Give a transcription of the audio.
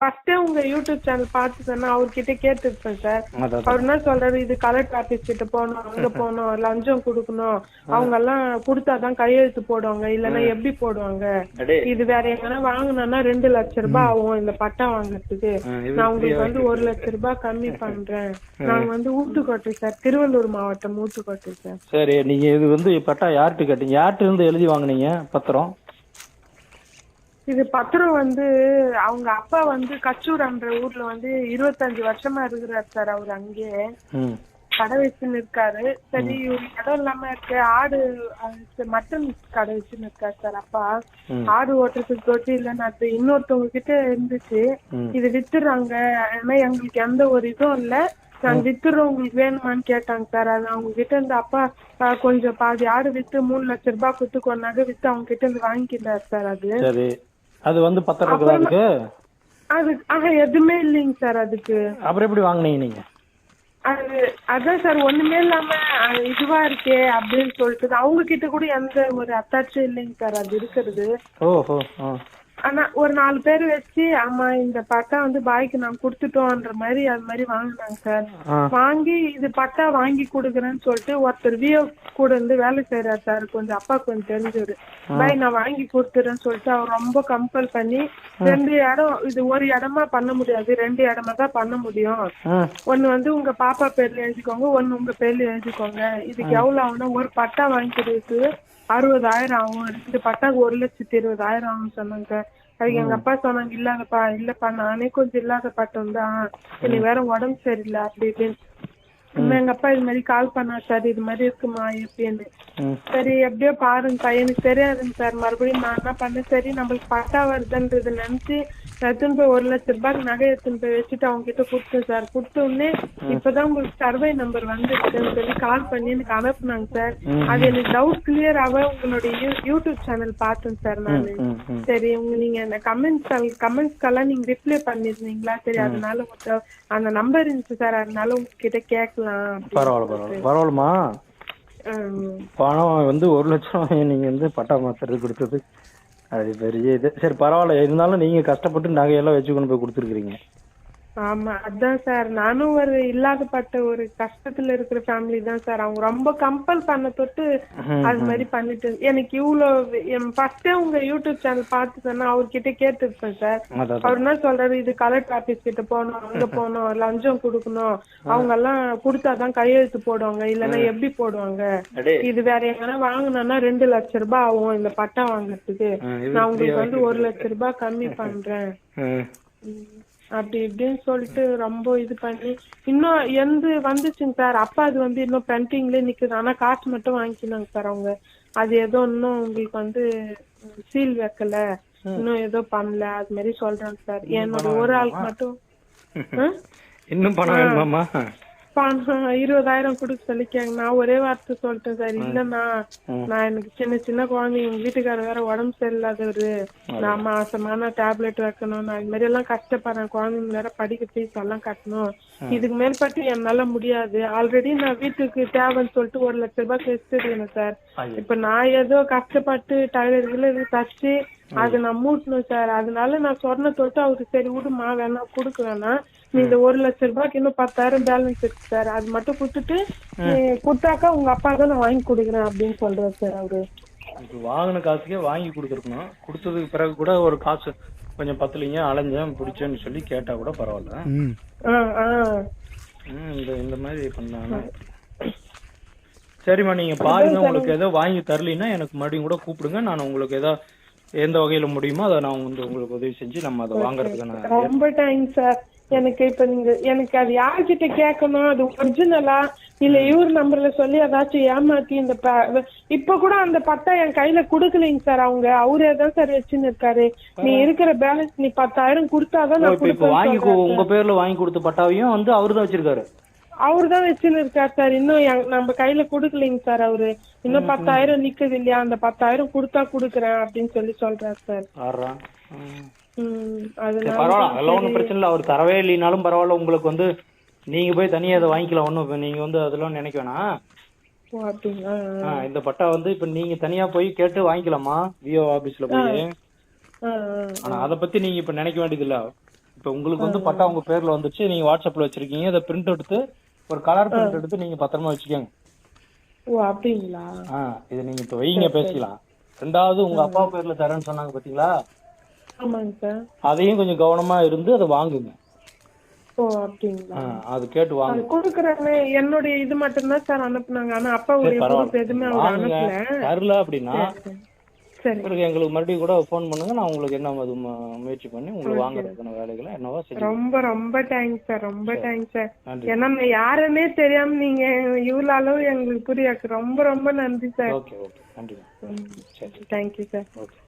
ஃபர்ஸ்டே உங்க YouTube channel பார்த்துட்டேன்னா அவர்கிட்ட கேட்டுருப்பேன் சார் அவர் என்ன சொல்றாரு இது கலெக்டர் ஆபீஸ் கிட்ட போகணும் அங்க போகணும் லஞ்சம் கொடுக்கணும். அவங்க எல்லாம் கொடுத்தாதான் கையெழுத்து போடுவாங்க இல்லன்னா எப்படி போடுவாங்க? இது வேற எங்கன்னா வாங்கினோம்னா ரெண்டு லட்ச ரூபாய் ஆகும் இந்த பட்டா வாங்குறதுக்கு. நான் உங்களுக்கு வந்து ஒரு லட்ச ரூபாய் கம்மி பண்றேன். நாங்க வந்து ஊத்துக்கோட்டை சார் திருவள்ளூர் மாவட்டம் ஊத்துக்கோட்டை சார் சரி நீங்க இது வந்து பட்டா யார்கிட்ட கேட்டீங்க? யார்கிட்ட இருந்து எழுதி வாங்குனீங்க பத்திரம்? இது பத்திரம் வந்து அவங்க அப்பா வந்து கச்சூர்ன்ற ஊர்ல வந்து இருபத்தஞ்சு வருஷமா இருக்கிறார் சார் அவர் அங்கேயே கடை வச்சுன்னு இருக்காரு. சரி இவரு இடம் இல்லாம இருக்கு. ஆடு மட்டன் கடை வச்சுன்னு இருக்காரு சார் அப்பா. ஆடு ஓட்டுறதுக்கு தொட்டி இல்லைன்னு அது இன்னொருத்தவங்க கிட்ட இருந்துச்சு. இது வித்துறாங்க. ஆனா எங்களுக்கு எந்த ஒரு இதுவும் இல்ல. உங்களுக்கு வேணுமான்னு கேட்டாங்க சார். அது அவங்க கிட்ட இருந்து அப்பா கொஞ்சம் பாதி ஆடு வித்து மூணு லட்ச ரூபாய் கொடுத்து கொண்டாங்க வித்து அவங்க கிட்ட இருந்து வாங்கிக்கிட்டாரு சார் அது. அது வந்து இருக்குதா அதுக்கு? அது ஆஹா எதுவுமே இல்லைங்க சார் அதுக்கு. அப்புறம் எப்படி வாங்குனீங்க நீங்க? அது அதான் சார் ஒண்ணுமே இல்லாம இதுவா இருக்கே அப்படின்னு சொல்லிட்டு அவங்க கிட்ட கூட எந்த ஒரு அத்தாச்சும் இல்லைங்க சார் அது இருக்கிறது. ஓஹோ ஆனா ஒரு நாலு பேர் வச்சு ஆமா இந்த பட்டா வந்து பாய்க்கு நான் கொடுத்துட்டோன்ற மாதிரி அது மாதிரி வாங்கினாங்க சார். வாங்கி இது பட்டா வாங்கி கொடுக்குறேன்னு சொல்லிட்டு ஒருத்தர் வியோ கூட இருந்து வேலை செய்யறாரு சார். கொஞ்சம் அப்பா கொஞ்சம் தெரிஞ்சவர். பாய் நான் வாங்கி கொடுத்துறேன்னு சொல்லிட்டு அவர் ரொம்ப கம்பல் பண்ணி ரெண்டு இடம் இது ஒரு இடமா பண்ண முடியாது. ரெண்டு இடமா தான் பண்ண முடியும். ஒன்னு வந்து உங்க பாப்பா பேர்ல எழுதிக்கோங்க ஒன்னு உங்க பேர்ல எழுதிக்கோங்க. இதுக்கு எவ்வளவு ஆகும்னா ஒரு பட்டா வாங்கிக்கிறதுக்கு அறுபதாயிரம் ஆகும். ரெண்டு பட்டாக்கு ஒரு லட்சத்தி இருபதாயிரம் ஆகும் சொன்னாங்க. அதுக்கு எங்க அப்பா சொன்னாங்க இல்லாதப்பா இல்லப்பா நானே கொஞ்சம் இல்லாத பட்டம் தான் எனக்கு வேற உடம்பு சரியில்லை அப்படி இப்படின்னு. எங்க அப்பா இது மாதிரி கால் பண்ணா சார் இது மாதிரி இருக்குமா எப்படின்னு சரி எப்படியோ பாருங்க எனக்கு தெரியாதுங்க சார் மறுபடியும் நான் என்ன பண்ணேன்? சரி நம்மளுக்கு பட்டா வருதுன்றது நினைச்சு எடுத்துன்னு போய் ஒரு லட்ச ரூபாய்க்கு நகை எடுத்துன்னு போய் வச்சுட்டு அவங்க கிட்ட கொடுத்தேன் சார் கொடுத்த உடனே இப்பதான் உங்களுக்கு சர்வே நம்பர் வந்துருக்குன்னு சொல்லி கால் பண்ணி எனக்கு அனுப்புனாங்க சார் அது எனக்கு டவுட் கிளியர் ஆக உங்களுடைய யூடியூப் சேனல் பார்த்தேன் சார் நானு. சரி உங்க நீங்க அந்த கமெண்ட்ஸ் கமெண்ட்ஸ்க்கெல்லாம் நீங்க ரிப்ளை பண்ணிருந்தீங்களா? சரி அதனால அந்த நம்பர் இருந்துச்சு சார் அதனால உங்ககிட்ட அப்படின்னு. பரவாயில்ல பரவாயில்ல. பரவாயில்லம்மா. ம். பணம் வந்து ஒரு லட்சம் நீங்க வந்து பட்டா மாத்துறது கொடுத்தது. அது பெரிய இது. சரி பரவாயில்ல. இருந்தாலும் நீங்க கஷ்டப்பட்டு நகையெல்லாம் வச்சு கொண்டு போய் கொடுத்துருக்கீங்க ஆமா அதான் சார். நானும் ஒரு இல்லாதப்பட்ட ஒரு கஷ்டத்துல இருக்கிற ஃபேமிலி தான் சார். அவங்க ரொம்ப கம்பல் பண்ண தொட்டு அது மாதிரி பண்ணிட்டு எனக்கு இவ்வளவு ஃபர்ஸ்டே உங்க யூடியூப் சேனல் பார்த்துட்டேன்னா அவர்கிட்ட கேட்டுருப்பேன் சார். அவர் என்ன சொல்றாரு? இது கலெக்டர் ஆபீஸ் கிட்ட போகணும் அங்க போகணும் லஞ்சம் கொடுக்கணும். அவங்க எல்லாம் கொடுத்தாதான் கையெழுத்து போடுவாங்க இல்லன்னா எப்படி போடுவாங்க? இது வேற எங்கன்னா வாங்கினோம்னா ரெண்டு லட்ச ரூபாய் ஆகும் இந்த பட்டா வாங்குறதுக்கு. நான் உங்களுக்கு வந்து ஒரு லட்ச ரூபாய் கம்மி பண்றேன். அப்படி இப்படின்னு சொல்லிட்டு ரொம்ப இது பண்ணி இன்னும் எந்த வந்துச்சுங்க சார். அப்பா அது வந்து இன்னும் பெண்டிங்ல நிக்குது. ஆனா காசு மட்டும் வாங்கிக்கினாங்க சார் அவங்க. அது ஏதோ இன்னும் உங்களுக்கு வந்து சீல் வைக்கல. இன்னும் ஏதோ பண்ணல. அது மாதிரி சொல்றாங்க சார். என்னோட ஒரு ஆளுக்கு மட்டும்? இன்னும் பணம் வேணுமாம்மா? பணம் இருபதாயிரம் கொடுக்க சொல்லி கேங்க நான் ஒரே வார்த்தை சொல்லிட்டேன் சார். இல்லண்ணா நான் எனக்கு சின்ன சின்ன குழந்தைங்க வீட்டுக்காரர் வேற உடம்பு சரியில்லாதவரு நான் மாசமான டேப்லெட் வைக்கணும். நான் இது மாதிரி எல்லாம் கஷ்டப்படுறேன். குழந்தைங்க வேற படிக்க ஃபீஸ் எல்லாம் கட்டணும். இதுக்கு மேற்பட்டு என்னால முடியாது. ஆல்ரெடி நான் வீட்டுக்கு தேவைன்னு சொல்லிட்டு ஒரு லட்ச ரூபாய் வச்சிருக்கேன் சார். இப்ப நான் ஏதோ கஷ்டப்பட்டு டைலர் இது தச்சு அது நான் மூட்டணும் சார். அதனால நான் சொன்ன தொட்டு அவருக்கு சரி விடுமா வேணா கொடுக்க வேணாம். இந்த ஒரு லட்ச ரூபாய்க்கு இன்னும் பத்தாயிரம் பேலன்ஸ் இருக்கு சார் அது மட்டும் கொடுத்துட்டு கொடுத்தாக்கா உங்க அப்பா தான் நான் வாங்கி கொடுக்குறேன் அப்படின்னு சொல்றாரு சார் அவரு. இப்போ வாங்கின காசுக்கே வாங்கி கொடுத்துருக்கணும். கொடுத்ததுக்கு பிறகு கூட ஒரு காசு கொஞ்சம் பத்தலைங்க அலைஞ்சேன் பிடிச்சேன்னு சொல்லி கேட்டா கூட பரவாயில்ல. ஆ ஆ. ம், இந்த இந்த மாதிரி பண்ணாங்க. சரிம்மா நீங்க பாருங்க உங்களுக்கு ஏதோ வாங்கி தரலைன்னா எனக்கு மறுபடியும் கூட கூப்பிடுங்க. நான் உங்களுக்கு ஏதோ எந்த வகையில முடியுமோ அதை நான் வந்து உங்களுக்கு உதவி செஞ்சு நம்ம அதை வாங்குறதுக்கான ரொம்ப தேங்க்ஸ் சார் எனக்கு இப்ப நீங்க எனக்கு அது யார்கிட்ட கேட்கணும் அது ஒரிஜினலா இல்ல இவர் நம்பர்ல சொல்லி ஏதாச்சும் ஏமாத்தி இந்த இப்ப கூட அந்த பட்டா என் கையில குடுக்கலைங்க சார் அவங்க. அவரே தான் சார் வச்சுன்னு இருக்காரு. நீ இருக்கிற பேலன்ஸ் நீ பத்தாயிரம் கொடுத்தாதான் நான் வாங்கி உங்க பேர்ல வாங்கி கொடுத்த பட்டாவையும் வந்து அவரு தான் வச்சிருக்காரு. அவரு தான் வச்சுன்னு இருக்காரு சார். இன்னும் நம்ம கையில குடுக்கலைங்க சார் அவரு. இன்னும் பத்தாயிரம் நிக்குது இல்லையா? அந்த பத்தாயிரம் கொடுத்தா குடுக்குறேன் அப்படின்னு சொல்லி சொல்றாரு சார். பரவாயில்ல. அதெல்லாம் ஒண்ணும் பிரச்சனை இல்ல. அவர் தரவே இல்லைனாலும் பரவாயில்ல. உங்களுக்கு வந்து நீங்க போய் தனியா அதை வாங்கிக்கலாம். ஒண்ணும் நீங்க வந்து அதெல்லாம் நினைக்க வேணாம். இந்த பட்டா வந்து இப்ப நீங்க தனியா போய் கேட்டு வாங்கிக்கலாமா? விஓ ஆபீஸ்ல போய். ஆனா அத பத்தி நீங்க இப்ப நினைக்க வேண்டியது இல்ல இப்போ உங்களுக்கு வந்து பட்டா உங்க பேர்ல வந்துச்சு. நீங்க வாட்ஸ்அப்ல வச்சிருக்கீங்க. இதை பிரிண்ட் எடுத்து ஒரு கலர் பிரிண்ட் எடுத்து நீங்க பத்திரமா வச்சுக்கோங்க. ஓ அப்படிங்களா? ஆ இது நீங்க இப்போ வைங்க பேசிக்கலாம். ரெண்டாவது உங்க அப்பா பேர்ல தரேன்னு சொன்னாங்க பாத்தீங்களா? ஆமாங்க சார். அதையும் கொஞ்சம் கவனமா இருந்து அதை வாங்குங்க. ஓ அப்படிங்களா? ஆ, அது கேட்டு அது வாங்க கொடுக்குறாங்க என்னுடைய இது மட்டும்தான் சார் அனுப்புனாங்க. ஆனா அப்பாவுடைய ப்ரூஃப் எதுவுமே அவர் வாங்குங்க. அனுப்பல. தரல அப்படின்னா சரி எங்களுக்கு மறுபடியும் கூட ஃபோன் பண்ணுங்க. நான் உங்களுக்கு என்ன அது மு- முயற்சி பண்ணி உங்களுக்கு வாங்குறதுக்கான வேலைகளை என்னவோ செஞ்சு ரொம்ப ரொம்ப தேங்க்ஸ் சார். ரொம்ப தேங்க்ஸ் சார். நன்றி. ஏன்னா நான் யாருன்னே தெரியாம நீங்க இவ்வளவு அளவு எங்களுக்கு புரியாது ரொம்ப ரொம்ப நன்றி சார். Okay okay. நன்றி சரி. Thank you sir. ஓகே.